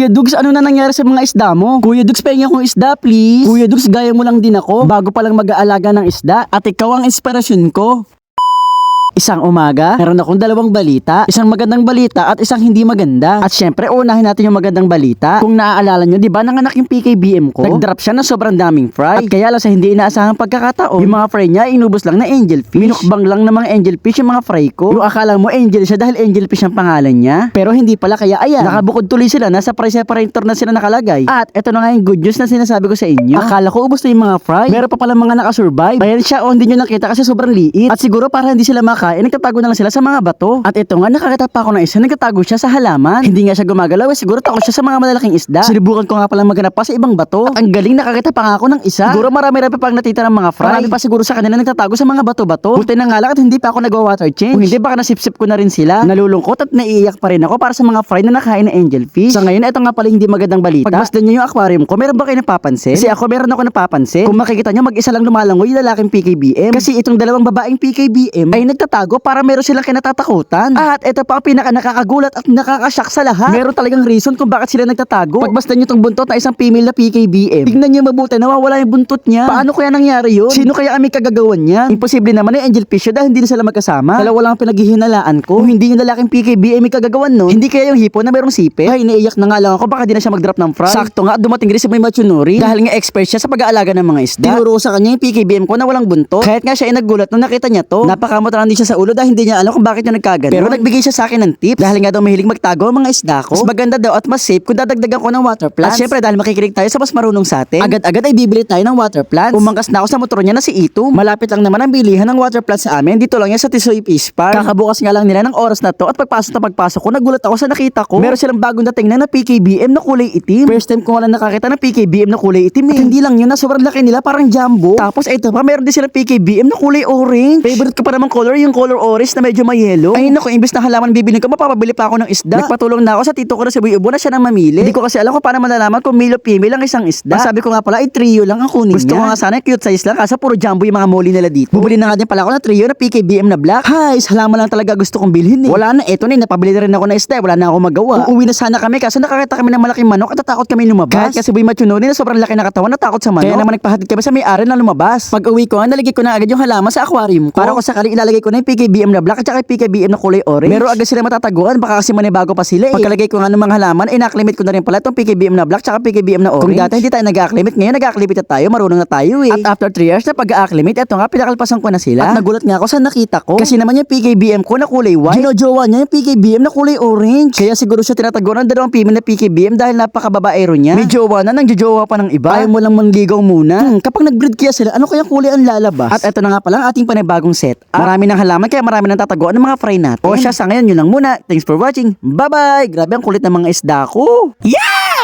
Kuya Dugs, ano na nangyari sa mga isda mo? Kuya Dugs, pahinga kong isda, please. Kuya Dugs, gaya mo lang din ako. Bago pa lang mag-aalaga ng isda. At ikaw ang inspirasyon ko. Isang umaga, meron akong dalawang balita. Isang magandang balita at isang hindi maganda. At syempre, unahin natin yung magandang balita. Kung naaalala nyo, di ba nanganak yung PKBM ko? Nag-drop siya ng sobrang daming fry. At kaya lang sa hindi inaasahang pagkakataon, yung mga fry niya inubos lang na angel fish. Minukbang lang ng mga angel fish yung mga fry ko. Yung akala mo angel siya dahil angel fish ang pangalan niya. Pero hindi pala kaya ayan. Nakabukod tuloy sila, nasa fry separator na sila nakalagay. At eto na nga yung good news na sinasabi ko sa inyo. Akala ko ubos na yung mga fry. Meron pa pala mga nakasurvive. Ayan siya, oh, hindi nyo nakita kasi sobrang liit. At siguro para hindi sila makain, nagtatago na lang sila sa mga bato. At ito nga, nakakita pa ako ng isa, nagtatago siya sa halaman. Hindi nga siya gumagalaw, eh, siguro takot siya sa mga malalaking isda. Sinubukan ko nga palang maghanap pa sa ibang bato. At ang galing nakakita pa nga ako ng isa. Siguro marami-rami pa pang natita ng mga fry. Marami pa siguro sa kanila nagtatago sa mga bato-bato. Buti na nga lang at hindi pa ako nagwa-water change. Kung hindi baka nasipsip ko na rin sila. Nalulungkot at naiiyak pa rin ako para sa mga fry na nakain ng angel fish. Sa ngayon, ito nga pala hindi magandang balita. Pagmasdan nyo yung aquarium ko, meron ba kayo napapansin? Kasi ako meron ako napapansin. Kung makikita nyo, mag-isa lang lumalangoy yung lalaking PKBM. Kasi itong dalawang babaeng PKBM ay nagtatago para meron silang kinatatakutan. At ito pa ang pinaka nakakagulat at nakakashock sa lahat. Meron talagang reason kung bakit sila nagtatago. Pagmasdan nyo itong buntot na isang female na PKBM. Tignan nyo mabuti, nawawala yung buntot niya. Paano kaya nangyari yun? Sino kaya ang may kagagawan niya? Imposible naman ay angel fish yun dahil hindi na sila magkasama. Dalawa lang ang pinaghihinalaan ko. Kung hindi yung lalaking PKBM may kagagawan nun, hindi kaya yung hipo na merong sipe. Ay, naiiyak na nga lang ako baka di na siya mag-drop ng fry. Sakto nga, dumating rin si May Machunuri dahil nga expert siya sa pag-aalaga ng mga isda. Tinuro sa kanya yung PKBM ko na walang buntot. Kahit nga siya ay nagulat nung nakita niya to. Din siya sa ulo dahil hindi niya alam kung bakit niya nagkagano. Pero nagbigay siya sa akin ng tips dahil nga daw mahilig magtago ang mga isda ko. Mas maganda daw at mas safe kung dadagdagan ko ng water plants. At syempre dahil makikinig tayo sa mas marunong sa atin, agad-agad ay bibili tayo ng water plants. Umangkas na ako sa motor niya na si Ito. Malapit lang naman ang bilihan ng water plants sa amin. Dito lang yan sa Tisoy Fish Park. Kakabukas nga lang nila ng oras na to at pagpasok na pagpasok ko, nagulat ako sa nakita ko. Meron silang bagong dating na na PKBM na kulay itim. First time ko nga lang nakakita ng PKBM na kulay itim eh. At hindi lang yun na sobrang laki nila parang jumbo. Tapos ito pa meron din silang PKBM na kulay orange. Favorite ko pa naman color yung color orange na medyo may yellow. Ay naku, imbes na halaman bibili ko, mapapabili pa ako ng isda. Nagpatulong na ako sa tito ko na si Buy Ubo na siya nang mamili. Hindi ko kasi alam kung paano malalaman kung male o female ang isang isda. Ang sabi ko nga pala ay trio lang ang kunin Gusto ko nga sana cute size lang kasi puro jumbo yung mga moli nila dito. Bubili na nga din pala ako ng trio na PKBM na black. Hay, halaman lang talaga gusto kong bilhin eh. Wala na, eto na, eh, napabili na rin ako ng isda. Wala na ako magawa. Uuwi na sana kami kasi nakakita kami ng malaking manok at natakot kami lumabas. Kahit kasi Buy Machunori na sobrang laki ng katawan, natakot sa manok. Kaya naman nagpahatid kami sa may-ari na lumabas. Pag uwi ko, nalagay ko na agad yung halaman sa aquarium ko. Para ko sakali ilalagay ko na yung PKBM na black at saka PKBM na kulay orange. Meron agad sila matataguan, baka kasi manibago pa sila eh. Pagkalagay ko nga ng mga halaman, eh naklimit ko na rin pala itong PKBM na black tsaka PKBM na orange. Kung dati hindi tayo nag-acclimate, ngayon nag-acclimate na tayo, marunong na tayo eh. At after 3 years na pag-acclimate, eto nga, pinakalpasan ko na sila. At nagulat nga ako sa nakita ko. Kasi naman yung PKBM ko na kulay white. Ginojowa niya yung PKBM na kulay orange. Kaya siguro siya tinataguan ng dalawang female na PKBM dahil napakababaero niya. May jowa na, nang jojowa pa ng iba. Ayaw mo lang manligaw muna. Hmm, kapag nag-breed kaya sila, ano kaya kulay ang lalabas? At eto na nga pala ang ating panibagong set. Marami ng halaman kaya marami nang tataguan ng mga fry natin. O siya, sa ngayon yun lang muna. Thanks for watching. Bye-bye! Grabe ang kulit ng mga isda ko. Yeah!